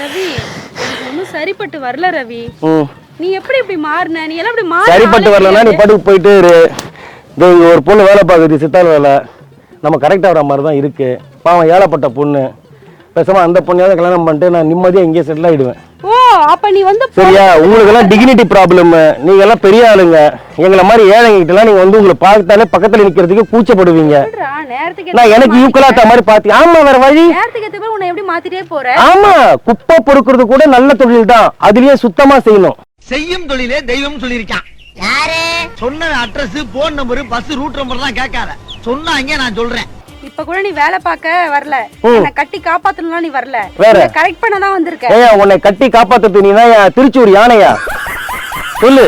ரவி ஒன்றும் சரிப்பட்டு வரல ரவி. நீ எப்படி இப்படி மாறின? நீ எல்லாம் இப்படி மாறி சரிப்பட்டு வரலன்னா நீ பாட்டுக்கு போயிட்டு இரு. ஒரு பொண்ணு வேலை பார்க்குது சித்தாள் வேலை. நம்ம கரெக்டாக வர மாதிரி தான் இருக்கு. பாவம் ஏழப்பட்ட பொண்ணு. பேசாம அந்த பொண்ணையாவது கல்யாணம் பண்ணிட்டு நான் நிம்மதியாக இங்கே செட்டில் ஆகிடுவேன் ஓ அப்ப நீ வந்து சரியா? உங்களுக்கெல்லாம் டிகினிட்டி ப்ராப்ளம் நீங்க எல்லாம் பெரிய ஆளுங்க. எங்களை மாதிரி ஏழைங்க கிட்டலாம் நீங்க வந்து உங்களை பார்த்தாலே பக்கத்துல நிக்கிறதுக்கு கூச்சப்படுவீங்க. சொல்றா, நேரத்துக்கு நான் எனக்கு ஈக்குவலா மாதிரி பாத்தி ஆமா வேற வழி. உன்னை எப்படி மாத்திட்டே போற? ஆமா குப்பை பொறுக்கிறது கூட நல்ல தொழில் தான். அதுலயே சுத்தமா செய்யணும். செய்யும் தொழிலே தெய்வம் சொல்லியிருக்கான். யாரு? சொன்ன address phone number bus route number எல்லாம் கேட்காத. சொன்னாங்க நான் சொல்றேன். இப்ப கூட நீ வேலை பார்க்க வரல. என்ன கட்டி காப்பாத்தணும்லாம் நீ வரல. வேற? கரெக்ட் பண்ண தான் வந்திருக்க. ஏன் உன்னை கட்டி காப்பாத்துறது நீனா என் திருச்சூர் யானையா? சொல்லு.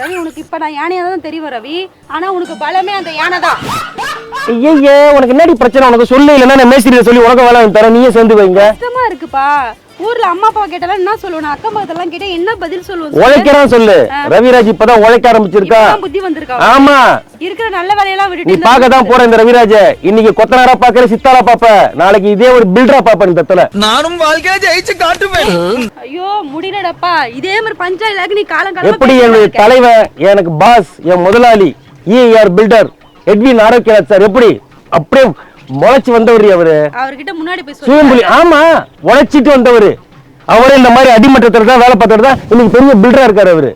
ரவி உனக்கு இப்ப நான் யானையா தான் தெரியும் ரவி. ஆனா உனக்கு பலமே அந்த யானை தான். ஐயே உனக்கு என்னடி பிரச்சனை? உனக்கு சொல்லு இல்லைன்னா நான் மேஸ்திரியை சொல்லி உனக்கு வேலை தரேன். நீயே சேர்ந்து வைங்க. கஷ்டமா இருக்குப்பா. ஊர்ல அம்மா அப்பா கேட்டாலும் என்ன சொல்லுவேன்? அக்கம் பக்கத்தெல்லாம் கேட்டா என்ன பதில் சொல்லுவேன் சொல்லு? உழைக்கிறான் சொல்லு. ரவிராஜ் இப்பதான் உழைக்க ஆரம்பிச்சிருக்கா. புத்தி வந்திருக்கா ஆமா. இருக்கிற நல்ல வேலையெல்லாம் நீ விட்டுட்டு இந்த பார்க்க தான் போற இந்த ரவிராஜ. இன்னைக்கு கொத்தனாரா பாக்குற சித்தாரா பாப்ப நாளைக்கு இதே ஒரு பில்டரா பாப்ப இந்த இடத்துல நானும் வாழ்க்கையை ஜெயிச்சு காட்டுவேன். ஐயோ முடியலடப்பா. இதே மாதிரி பஞ்சாயத்து நீ காலம் எப்படி என்னுடைய. தலைவன் எனக்கு பாஸ் என் முதலாளி E R builder Edwin Arokiyaraj sir எப்படி? அப்படியே முளைச்சு வந்தவர் அவரு. அவர்கிட்ட முன்னாடி போய் சொல்லு சூயம்புலி ஆமா உழைச்சிட்டு வந்தவர். அவரு இந்த மாதிரி அடிமட்டத்துல தான் வேலை பார்த்தவர் தான் இன்னைக்கு பெரிய பில்டரா இருக்காரு அவரு.